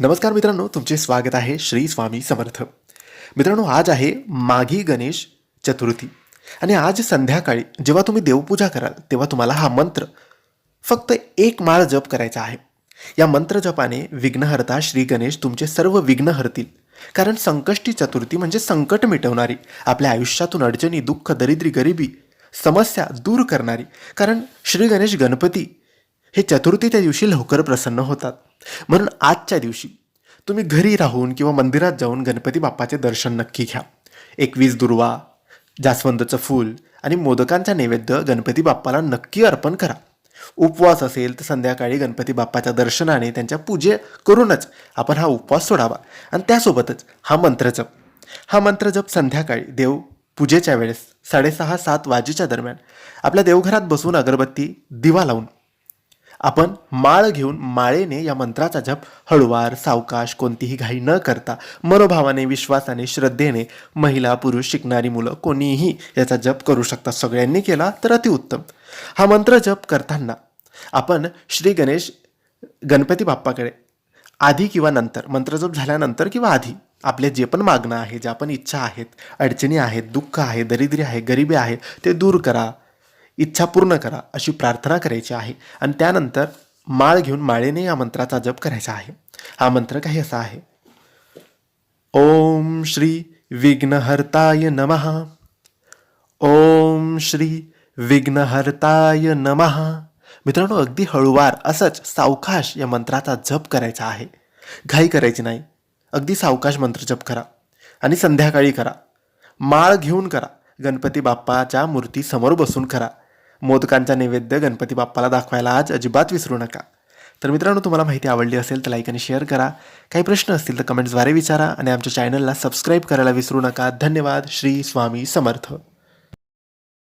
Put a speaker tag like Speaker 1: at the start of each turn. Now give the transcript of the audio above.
Speaker 1: नमस्कार मित्रांनो तुमचे स्वागत आहे श्री स्वामी समर्थ. मित्रांनो आज आहे माघी गणेश चतुर्थी. आणि आज संध्याकाळी जेव्हा तुम्ही देवपूजा कराल तेव्हा तुम्हाला हा मंत्र फक्त एक माळ जप करायचा आहे. या मंत्र जपाने विघ्नहर्ता श्री गणेश तुमचे सर्व विघ्न हरतील. कारण संकष्टी चतुर्थी म्हणजे संकट मिटवणारी आपल्या आयुष्यातून अडचणी दुःख दरिद्री गरिबी समस्या दूर करणारी. कारण श्री गणेश गणपती हे चतुर्थीच्या दिवशी लवकर प्रसन्न होतात. म्हणून आजच्या दिवशी तुम्ही घरी राहून किंवा मंदिरात जाऊन गणपती बाप्पाचे दर्शन नक्की घ्या. एकवीस दुर्वा जास्वंदचं फूल आणि मोदकांचा नैवेद्य गणपती बाप्पाला नक्की अर्पण करा. उपवास असेल तर संध्याकाळी गणपती बाप्पाच्या दर्शनाने त्यांच्या पूजे करूनच आपण हा उपवास सोडावा. आणि त्यासोबतच हा मंत्रजप हा मंत्रजप संध्याकाळी देव पूजेच्या वेळेस साडेसहा सात वाजेच्या दरम्यान आपल्या देवघरात बसून अगरबत्ती दिवा लावून आपण माळ घेऊन माळेने या मंत्राचा जप हळुवार सावकाश कोणतीही घाई न करता मनोभावाने विश्वासाने श्रद्धेने महिला पुरुष शिकणारी मुलं कोणीही याचा जप करू शकतात सगळ्यांनी केला तर अतिउत्तम हा मंत्र जप करताना आपण श्री गणेश गणपती बाप्पाकडे आधी किंवा नंतर मंत्रजप झाल्यानंतर किंवा आधी आपले जे पण मागणं आहे ज्या पण इच्छा आहेत अडचणी आहेत दुःख आहे दरिद्री आहे गरिबी आहे ते दूर करा. इच्छा पूर्ण करा अशी प्रार्थना करायची आहे. आणि त्यानंतर माळ घेऊन माळेने या मंत्राचा जप करायचा आहे. हा मंत्र काही असा आहे. ओम श्री विघ्नहर्ताय नमः. ओम श्री विघ्नहर्ताय नमः. मित्रांनो अगदी हळुवार असंच सावकाश या मंत्राचा जप करायचा आहे. घाई करायची नाही. अगदी सावकाश मंत्र जप करा. आणि संध्याकाळी करा. माळ घेऊन करा. गणपती बाप्पाच्या मूर्ती समोर बसून करा. मोदकांचा नैवेद्य गणपती बाप्पाला दाखवायला आज अजिबात विसरू नका. तर मित्रांनो तुम्हाला माहिती आवडली असेल तर लाईक आणि शेअर करा. काही प्रश्न असतील तर कमेंट्सद्वारे विचारा आणि आमच्या चॅनलला सबस्क्राईब करायला विसरू नका. धन्यवाद. श्री स्वामी समर्थ.